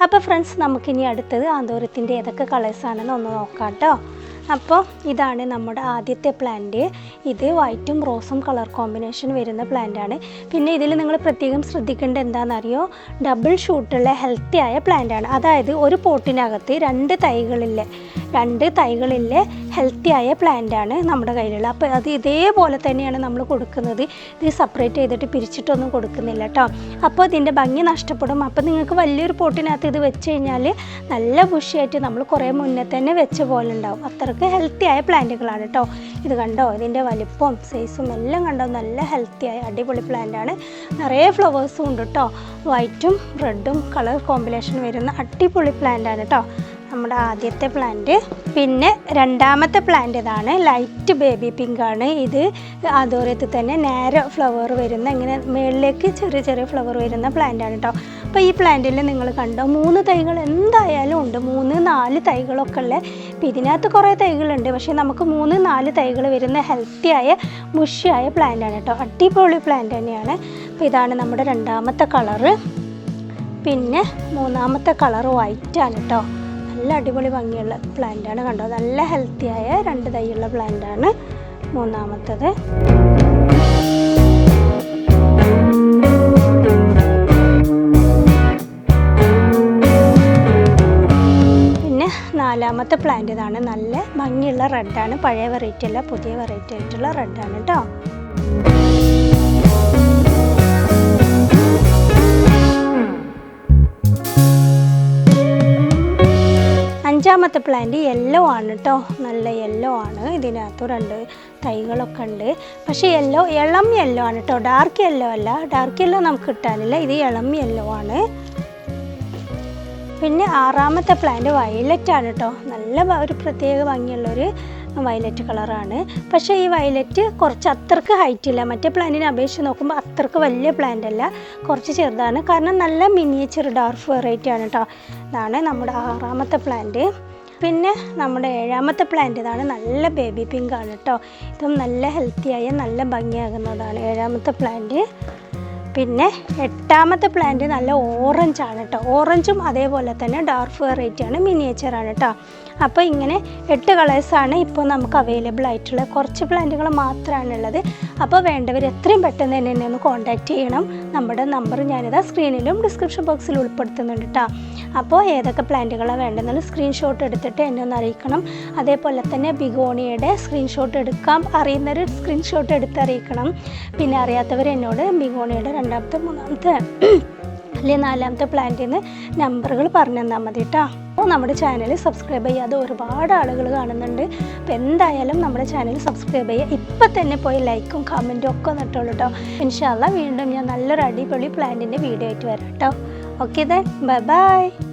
അപ്പോൾ ഫ്രണ്ട്സ് നമുക്കിനി അടുത്തത് ആന്തോരത്തിന്റെ ഏതൊക്കെ കളേഴ്സാണെന്ന് ഒന്ന് നോക്കാം കേട്ടോ അപ്പോൾ ഇതാണ് നമ്മുടെ ആദ്യത്തെ പ്ലാന്റ് ഇത് വൈറ്റും റോസും കളർ കോമ്പിനേഷൻ വരുന്ന പ്ലാന്റാണ് പിന്നെ ഇതിൽ നിങ്ങൾ പ്രത്യേകം ശ്രദ്ധിക്കേണ്ട എന്താണെന്നറിയോ? ഡബിൾ ഷൂട്ടുള്ള ഹെൽത്തി ആയ പ്ലാന്റാണ് അതായത് ഒരു പോട്ടിനകത്ത് രണ്ട് തൈകളില്ലേ? രണ്ട് തൈകളിലെ ഹെൽത്തി ആയ പ്ലാന്റാണ് നമ്മുടെ കയ്യിലുള്ളത്. അപ്പോൾ അത് ഇതേപോലെ തന്നെയാണ് നമ്മൾ കൊടുക്കുന്നത്. ഇത് സെപ്പറേറ്റ് ചെയ്തിട്ട് പിരിച്ചിട്ടൊന്നും കൊടുക്കുന്നില്ല കേട്ടോ അപ്പോൾ ഇതിന്റെ ഭംഗി നഷ്ടപ്പെടും. അപ്പോൾ നിങ്ങൾക്ക് വലിയൊരു പോട്ടിനകത്ത് ഇത് വെച്ച് കഴിഞ്ഞാൽ നല്ല ബുഷിയായിട്ട് നമ്മൾ കുറേ മുന്നേ തന്നെ വെച്ച പോലെ ഉണ്ടാവും. അത്രയ്ക്ക് ഹെൽത്തി ആയ പ്ലാന്റുകളാണ് കേട്ടോ ഇത് കണ്ടോ? ഇതിന്റെ വലിപ്പവും സൈസും എല്ലാം കണ്ടോ? നല്ല ഹെൽത്തി ആയ അടിപൊളി പ്ലാന്റാണ് നിറയെ ഫ്ലവേഴ്സും ഉണ്ട് കേട്ടോ വൈറ്റും റെഡും കളർ കോമ്പിനേഷൻ വരുന്ന അടിപൊളി പ്ലാന്റാണ് കേട്ടോ നമ്മുടെ ആദ്യത്തെ പ്ലാന്റ് പിന്നെ രണ്ടാമത്തെ പ്ലാന്റ് ഇതാണ് ലൈറ്റ് ബേബി പിങ്ക് ആണ്. ഇത് ആദോരത്തിൽ തന്നെ നേരെ ഫ്ലവർ വരുന്ന ഇങ്ങനെ മുകളിലേക്ക് ചെറിയ ചെറിയ ഫ്ലവർ വരുന്ന പ്ലാന്റ് ആണ് കേട്ടോ അപ്പോൾ ഈ പ്ലാന്റിൽ നിങ്ങൾ കണ്ടോ മൂന്ന് തൈകൾ എന്തായാലും ഉണ്ട്. മൂന്ന് നാല് തൈകളൊക്കെ ഉള്ള ഇപ്പം ഇതിനകത്ത് കുറേ തൈകളുണ്ട്. പക്ഷേ നമുക്ക് മൂന്ന് നാല് തൈകൾ വരുന്ന ഹെൽത്തിയായ മുഷിയായ പ്ലാന്റ് ആണ് കേട്ടോ അടിപൊളി പ്ലാന്റ് തന്നെയാണ്. അപ്പോൾ ഇതാണ് നമ്മുടെ രണ്ടാമത്തെ കളറ് പിന്നെ മൂന്നാമത്തെ കളർ വൈറ്റ് ആണ് കേട്ടോ നല്ല അടിപൊളി ഭംഗിയുള്ള പ്ലാന്റാണ് കണ്ടോ? നല്ല ഹെൽത്തിയായ രണ്ട് തൈയുള്ള പ്ലാന്റാണ് മൂന്നാമത്തത്. നാലാമത്തെ പ്ലാന്റ് ഇതാണ്. നല്ല ഭംഗിയുള്ള റെഡാണ് പഴയ വെറൈറ്റി അല്ല പുതിയ വെറൈറ്റി ആയിട്ടുള്ള റെഡാണ് കേട്ടോ അഞ്ചാമത്തെ പ്ലാന്റ് യെല്ലോ ആണ് കേട്ടോ നല്ല യെല്ലോ ആണ്. ഇതിനകത്ത് രണ്ട് തൈകളൊക്കെ ഉണ്ട്. പക്ഷേ യെല്ലോ ഇളം യെല്ലോ ആണ് കേട്ടോ ഡാർക്ക് യെല്ലോ അല്ല. ഡാർക്ക് യെല്ലോ നമുക്ക് കിട്ടാനില്ല. ഇത് ഇളം യെല്ലോ ആണ്. പിന്നെ ആറാമത്തെ പ്ലാന്റ് വയലറ്റ് ആണ് കേട്ടോ നല്ല ഒരു പ്രത്യേക ഭംഗിയുള്ളൊരു വയലറ്റ് കളറാണ്. പക്ഷേ ഈ വയലറ്റ് കുറച്ച് അത്രയ്ക്ക് ഹൈറ്റ് ഇല്ല മറ്റേ പ്ലാന്റിനെ അപേക്ഷിച്ച് നോക്കുമ്പോൾ അത്രയ്ക്ക് വലിയ പ്ലാന്റ് അല്ല. കുറച്ച് ചെറുതാണ്. കാരണം നല്ല മിനിയേച്ചർ ഡാർഫ് വെറൈറ്റി ആണ് കേട്ടോ ഇതാണ് നമ്മുടെ ആറാമത്തെ പ്ലാന്റ്. പിന്നെ നമ്മുടെ ഏഴാമത്തെ പ്ലാന്റ് ഇതാണ് നല്ല ബേബി പിങ്ക് ആണ് കേട്ടോ ഇതും നല്ല ഹെൽത്തിയായ നല്ല ഭംഗിയാകുന്നതാണ് ഏഴാമത്തെ പ്ലാന്റ്. പിന്നെ എട്ടാമത്തെ പ്ലാന്റ് നല്ല ഓറഞ്ച് ആണ് കേട്ടോ ഓറഞ്ചും അതേപോലെ തന്നെ ഡാർക്ക് മിനിയേച്ചർ ആണ് കേട്ടോ അപ്പോൾ ഇങ്ങനെ എട്ട് കളേഴ്സാണ് ഇപ്പോൾ നമുക്ക് അവൈലബിൾ ആയിട്ടുള്ളത്. കുറച്ച് പ്ലാന്റുകൾ മാത്രമാണ് ഉള്ളത്. അപ്പോൾ വേണ്ടവർ എത്രയും പെട്ടെന്ന് തന്നെ എന്നെ ഒന്ന് കോൺടാക്റ്റ് ചെയ്യണം. നമ്മുടെ നമ്പർ ഞാനിതാ സ്ക്രീനിലും ഡിസ്ക്രിപ്ഷൻ ബോക്സിൽ ഉൾപ്പെടുത്തുന്നുണ്ട് കേട്ടോ അപ്പോൾ ഏതൊക്കെ പ്ലാന്റുകളാണ് വേണ്ടതെന്നുള്ള സ്ക്രീൻഷോട്ട് എടുത്തിട്ട് എന്നെ ഒന്ന് അറിയിക്കണം. അതേപോലെ തന്നെ ബിഗോണിയുടെ സ്ക്രീൻഷോട്ട് എടുക്കാം. അറിയുന്നവർ സ്ക്രീൻഷോട്ട് എടുത്ത് അറിയിക്കണം പിന്നെ അറിയാത്തവർ എന്നോട് ബിഗോണിയുടെ രണ്ടാമത്തെ മൂന്നാമത്തെ അല്ലെങ്കിൽ നാലാമത്തെ പ്ലാന്റിൽ നിന്ന് നമ്പറുകൾ പറഞ്ഞു തന്നാൽ മതി കേട്ടോ അപ്പോൾ നമ്മുടെ ചാനൽ സബ്സ്ക്രൈബ് ചെയ്യാതെ ഒരുപാട് ആളുകൾ കാണുന്നുണ്ട്. അപ്പോൾ എന്തായാലും നമ്മുടെ ചാനൽ സബ്സ്ക്രൈബ് ചെയ്യുക ഇപ്പം തന്നെ പോയി ലൈക്കും കമന്റും ഒക്കെ നട്ടോളൂ കേട്ടോ ഇൻഷാല്ല വീണ്ടും ഞാൻ നല്ലൊരു അടിപൊളി പ്ലാന്റിന്റെ വീഡിയോ ആയിട്ട് വരാം കേട്ടോ Okay then, bye-bye.